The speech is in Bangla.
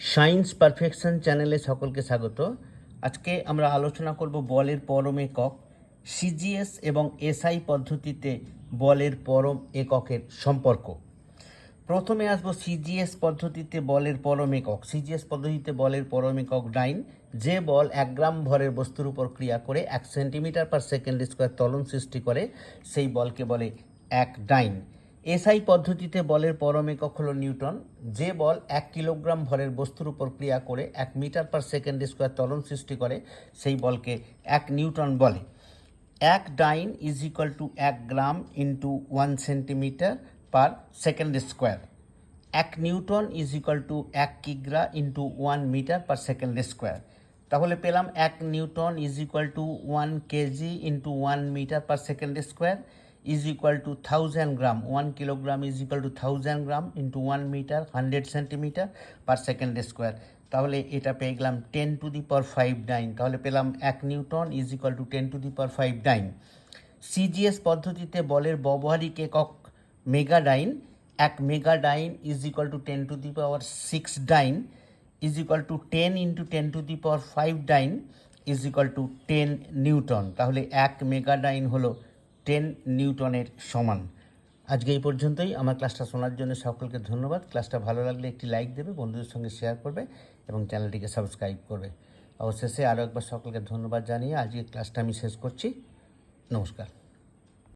সায়েন্স পারফেকশন চ্যানেলে সকলকে স্বাগত। আজকে আমরা আলোচনা করব বলের পরম একক সিজিএস এবং এসআই পদ্ধতিতে বলের পরম এককের সম্পর্ক। প্রথমে আসব সিজিএস পদ্ধতিতে বলের পরম একক। সিজিএস পদ্ধতিতে বলের পরম একক ডাইন যে বল এক গ্রাম ভরের বস্তুর উপর ক্রিয়া করে এক সেন্টিমিটার পার সেকেন্ড স্কোয়ার তলন সৃষ্টি করে, সেই বলকে বলে এক ডাইন এসআই পদ্ধতিতে বলের পরম একক হলো নিউটন। যে বল এক কিলোগ্রাম ভরের বস্তুর উপর ক্রিয়া করে এক মিটার পার সেকেন্ড স্কোয়ার ত্বরণ সৃষ্টি করে, সেই বলকে এক নিউটন বলে। এক ডাইন ইজ ইকুয়াল টু এক gram into one centimetre per second square. এক নিউটন ইজ ইকুয়াল টু এক কিগ্রা into one metre per second square. তাহলে পেলাম এক newton is equal to one KG into one metre per second square. Is equal to thousand gram one kilogram is equal to thousand gram into one metre hundred centimetre per second square তাহলে এটা পেয়ে গেলাম ten to the power five dyne তাহলে পেলাম এক newton is equal to ten to the power five dyne CGS পদ্ধতিতে বলের ব্যবহারিক একক মেগাডাইন এক megadyne is equal to ten to the power six dyne is equal to ten into ten to the power five dyne is equal to ten newton তাহলে এক মেগাডাইন হলো টেন নিউটনের সমান। আজকে এই পর্যন্তই। আমার ক্লাসটা শোনার জন্য সকলকে ধন্যবাদ। ক্লাসটা ভালো লাগলে একটি লাইক দেবে, বন্ধুদের সঙ্গে শেয়ার করবে এবং চ্যানেলটিকে সাবস্ক্রাইব করবে। অবশেষে আরও একবার সকলকে ধন্যবাদ জানিয়ে আজকে ক্লাসটা আমি শেষ করছি। নমস্কার।